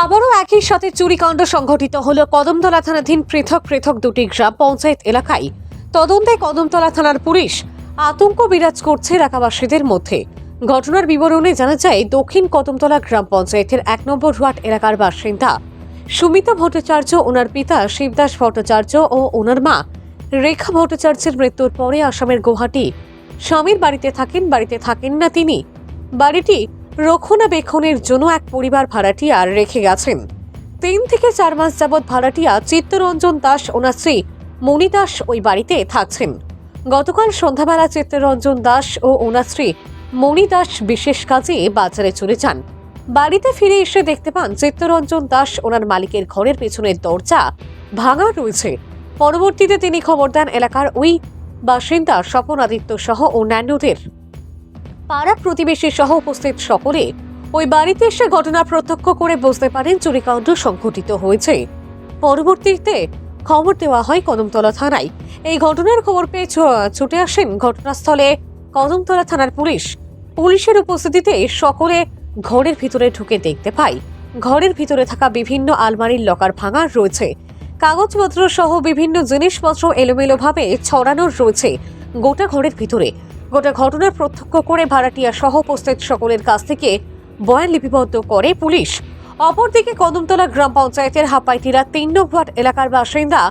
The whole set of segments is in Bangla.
আবারও একই সাথে চুরিকাণ্ড সংঘটিত হল কদমতলা থানাধীন পৃথক পৃথক দুটি গ্রাম পঞ্চায়েত এলাকায়। তদন্তে কদমতলা থানার পুলিশ আতঙ্ক বিরাজ করছে এলাকাবাসীদের মধ্যে। ঘটনার বিবরণে জানা যায়, দক্ষিণ কদমতলা গ্রাম পঞ্চায়েতের এক নম্বর ওয়ার্ড এলাকার বাসিন্দা সুমিতা ভট্টাচার্য, ওনার পিতা শিবদাস ভট্টাচার্য ও ওনার মা রেখা ভট্টাচার্যের মৃত্যুর পরে আসামের গুয়াহাটি স্বামীর বাড়িতে থাকেন বাড়িতে থাকেন না তিনি। বাড়িটি রক্ষণাবেক্ষণের জন্য এক পরিবার ভাড়াটিয়া রেখে গেছেন। তিন থেকে চার মাস যাবৎ ভাড়াটিয়া চিত্তরঞ্জন দাস ওনার স্ত্রী মণি দাস ওই বাড়িতে থাকছেন। গতকাল সন্ধ্যাবেলা চিত্তরঞ্জন দাস ও ওনার স্ত্রী মণি দাস বিশেষ কাজে বাজারে চলে যান। বাড়িতে ফিরে এসে দেখতে পান চিত্তরঞ্জন দাস ওনার মালিকের ঘরের পেছনের দরজা ভাঙা রয়েছে। পরবর্তীতে তিনি খবর দেন এলাকার ওই বাসিন্দা স্বপন আদিত্য সহ অন্যান্যদের। পাড়া প্রতিবেশী সহ উপস্থিত সকলে ওই বাড়িতে এসে ঘটনা প্রত্যক্ষ করে বুঝতে পারেন চুরিকাণ্ড সংঘটিত হয়েছে। পরবর্তীতে খবর দেওয়া হয় কদমতলা থানায়। এই ঘটনার খবর পেয়ে ছুটে আসেন ঘটনাস্থলে কদমতলা থানার পুলিশ। পুলিশের উপস্থিতিতে সকলে ঘরের ভিতরে ঢুকে দেখতে পায়। ঘরের ভিতরে থাকা বিভিন্ন আলমারির লকার ভাঙা রয়েছে। কাগজপত্র সহ বিভিন্ন জিনিসপত্র এলোমেলোভাবে ছড়ানো রয়েছে। গোটা ঘরের ভিতরে গোটা ঘটনার প্রত্যক্ষ করে ভাড়াটিয়া সহ উপস্থিত সকলের কাছ থেকে বয়ান লিপিবদ্ধ করে পুলিশ। অপরদিকে কদমতলা গ্রাম পঞ্চায়েতের হাপাইটিরা তিন নং ওয়ার্ড এলাকার বাসিন্দা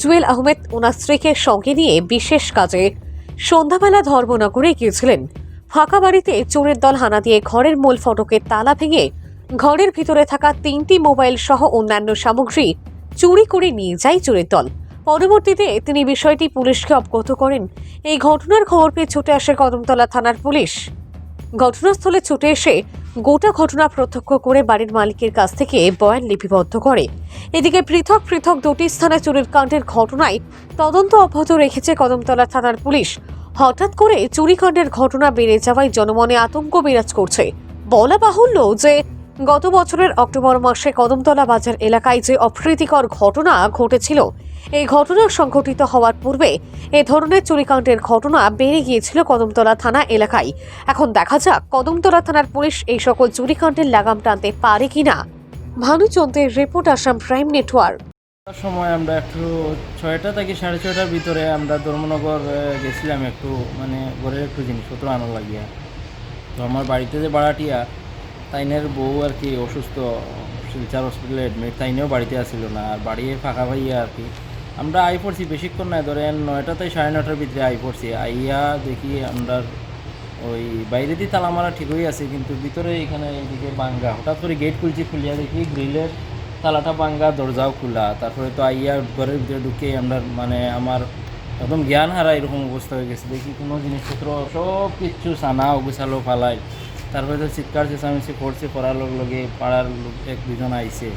জুয়েল আহমেদ ওনার স্ত্রীকে সঙ্গে নিয়ে বিশেষ কাজে সন্ধ্যাবেলা ধর্মনগরে গিয়েছিলেন। ফাঁকা বাড়িতে চোরের দল হানা দিয়ে ঘরের মূল ফটকের তালা ভেঙে ঘরের ভিতরে থাকা তিনটি মোবাইল সহ অন্যান্য সামগ্রী চুরি করে নিয়ে যায় চোরের দল। পরবর্তীতে তিনি বিষয়টি পুলিশকে অবগত করেন। এই ঘটনার খবর পেয়ে ছুটে আসে কদমতলা থানার পুলিশ। ঘটনাস্থলে ছুটে এসে গোটা ঘটনা প্রত্যক্ষ করে বাড়ির মালিকের কাছ থেকে বয়ান লিপিবদ্ধ করে। এদিকে পৃথক পৃথক দুটি স্থানে চুরির কাণ্ডের ঘটনায় তদন্ত অব্যাহত রেখেছে কদমতলা থানার পুলিশ। হঠাৎ করে চুরিকাণ্ডের ঘটনা বেড়ে যাওয়ায় জনমনে আতঙ্ক বিরাজ করছে। বলা বাহুল্য যে গত বছরের অক্টোবর মাসে কদমতলা বাজার এলাকায় যে অপ্রীতিকর ঘটনা ঘটেছিল, এই ঘটনা সংঘটিত হওয়ার পূর্বে এ ধরনের চুরিকাণ্ডের ঘটনা বেড়ে গিয়েছিল কদমতলা থানা এলাকায়। এখন দেখা যাক কদমতলা থানার পুলিশ এই সকল চুরিকাণ্ডের লাগাম টানতে পারে কিনা। ভানুচন্দ্রের রিপোর্ট, আসাম প্রাইম নেটওয়ার্ক। সময় আমরা একটু ছয়টা থেকে সাড়ে ছয়টার ভিতরে আমরা ধর্মনগর গেছিলাম একটু মানে ঘরের একটু জিনিসপত্র আনা লাগিয়া। তো আমার বাড়িতে যে ভাড়াটিয়া তাইনের বউ আর কি অসুস্থ, শিলচার হসপিটালে অ্যাডমিট তাইনেও বাড়িতে আসছিল না। আর বাড়ি ফাঁকা ভাইয়া আর কি। আমরা আই পড়ছি বেশিক্ষণ নাই ধরেন নয়টা থেকে সাড়ে নটার ভিতরে আই পড়ছি আইয়া দেখি আমরা ওই বাইরে দিয়ে তালা মারা ঠিকই আছে, কিন্তু ভিতরে এখানে এইদিকে বাঙ্গা। হঠাৎ করে গেট খুলছি, খুলিয়া দেখি গ্রিলের তালাটা বাঙ্গা, দরজাও খোলা। তারপরে তো আইয়া ঘরের ভিতরে ঢুকে আমরা মানে আমার একদম জ্ঞান হারা এরকম অবস্থা হয়ে গেছে। দেখি কোনো জিনিসপত্র সব কিচ্ছু সানা অগুছালো ফালাই তারপরে তো চিৎকার চেঁচামেচি করছে করার লগে লগে পাড়ার লোক এক দুজন আইছে।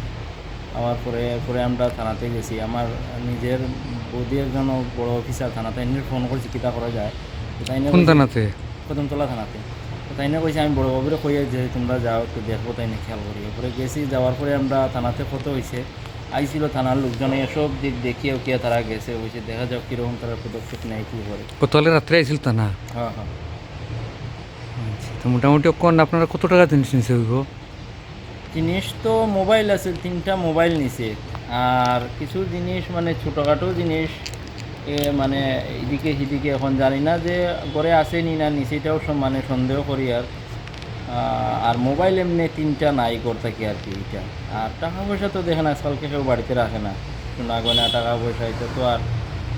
আমার পরে পরে আমরা থানাতে গেছি। আমার নিজের বৌদি একজন বড় অফিসার থানাতে এমনি ফোন করছি কিতা করা যায়? তাই কোন থানাতে? কদমতলা থানাতে। তাই না কইছে আমি বড় বাবুরে কইয়া যে তোমরা যাও একটু দেখব তাই না খেয়াল করি। এরপরে গেছি যাওয়ার পরে আমরা থানাতে কত হয়েছে আইছিল থানার লোকজনে এসব দিক দেখিয়ে উকিয়া তারা গেছে। হয়েছে দেখা যাক কীরকম তারা পদক্ষেপ নেয় কী করে? কতলে রাত্রে আইছিল তা না হ্যাঁ হ্যাঁ। তো মোটামুটি কোন আপনারা কত টাকা জিনিস নিছে হইব জিনিস তো মোবাইল আছে, তিনটা মোবাইল নিছে। আর কিছু জিনিস মানে ছোটোখাটো জিনিস, এ মানে এদিকে সেদিকে এখন জানি না যে ঘরে আছে নি না সব মানে সন্দেহ করি আর। আর মোবাইল এমনি তিনটা নাই ঘর থাকি আর কি এটা। আর টাকা পয়সা তো দেখেন আজকালকে কেউ বাড়িতে রাখে না। সোনা গয়না, টাকা পয়সা, এটা তো আর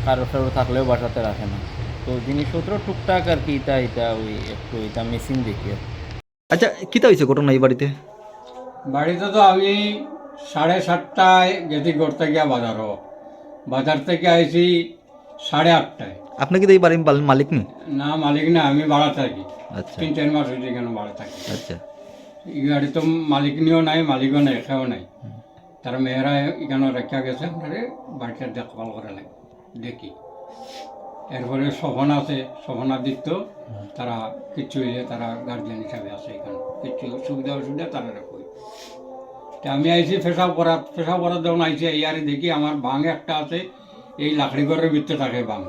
কারও কারও থাকলেও বাসাতে রাখে না। তো জিনিসপত্র টুকটাক আর কি এটা এটা ওই একটু এটা মেশিন দেখি। আর কি। আচ্ছা কিতা হয়েছে ঘটনা এই বাড়িতে? বাড়িতে তো আমি সাড়ে সাতটায় গেছি ঘর গিয়া বাজারও। বাজার থেকে আইছি সাড়ে আটটায়। আপনি কি তো এই বাড়ির মালিক নি? না মালিক না আমি ভাড়া থাকি। আচ্ছা। তিন চার মাস হয়েছে কেন ভাড়া থাকি। আচ্ছা। এই গাড়ি তো মালিক নিয়েও নাই মালিকও নাই এখানেও নাই। তারা মেয়েরা এখানে রেখা গেছে বাড়িটা দেখভাল করে লাগে দেখি। এরপরে শোভন আছে শোভনাদিত্য, তারা কিচ্ছু হইলে তারা গার্জিয়ান হিসাবে আছে এখানে। কিচ্ছু সুবিধা অসুবিধা তারা রাখবে তা আমি আইছি পেশাব করা পেশাব করার যখন আইছি ইয়ারে দেখি আমার বাং একটা আছে, এই লাকড়ি ঘরের ভিতরে থাকে বাং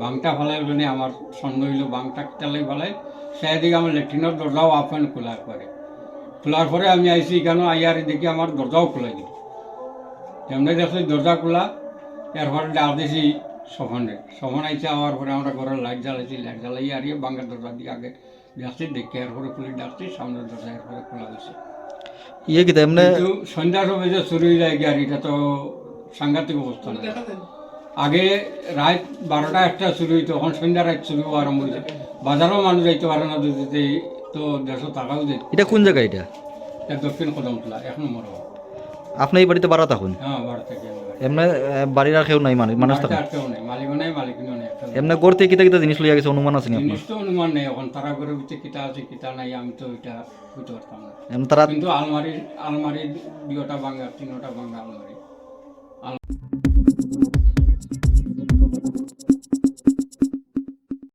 বাংটা ফেলাই মানে আমার সন্দেহ হইল বাংটা তেলাই ফেলাই সেদিকে আমার লেট্রিনের দরজাও আপেন খোলা করে খোলার পরে আমি আইসি কেন আইয়ার দেখি আমার দরজাও খোলা দিল যেমনি দেখছি দরজা খোলা, এরপরে ডাক দিছি সফনে সফন আইসে আওয়ার পরে আমরা ঘরের লাইট জ্বালাইছি লাইট জ্বালাই আর বাঙ্গার দরজা দিয়ে আগে দেখছি দেখি এরপরে পুলিশ ডাকছি সামনের দরজা এরপরে খোলা গেছে ইয়ে কিতা এমনি কিন্তু সন্ধ্যার সময় যে চুরি হয়ে যায় গাড়ি এটা তো সাংঘাতিক অবস্থা না। আগে রাত বারোটা একটা চুরি হইতো তখন সন্ধ্যা রাত চুরি হওয়া আরম্ভ হয়েছে বাজারও মানুষ যাইতে পারে না যদি তো দেড়শো টাকাও দিত এটা কোন জায়গা এটা? এটা দক্ষিণ কদমতলা এক নম্বর। আপনি এই বাড়িতে বাড়া থাকুন এমনি বাড়ির আর কেউ নাই মানে মানুষ থাকুন। এমনি করতে কিতা কিতা জিনিস লইয়া গেছে অনুমান আছে জিনিস তো অনুমান নেই এখন তারা করে ভিতরে কিতা আছে কিতা নাই আমি তো এটা বুঝতে পারতাম না। এমনি তারা কিন্তু আলমারি আলমারি দুটা ভাঙা তিনটা ভাঙা আলমারি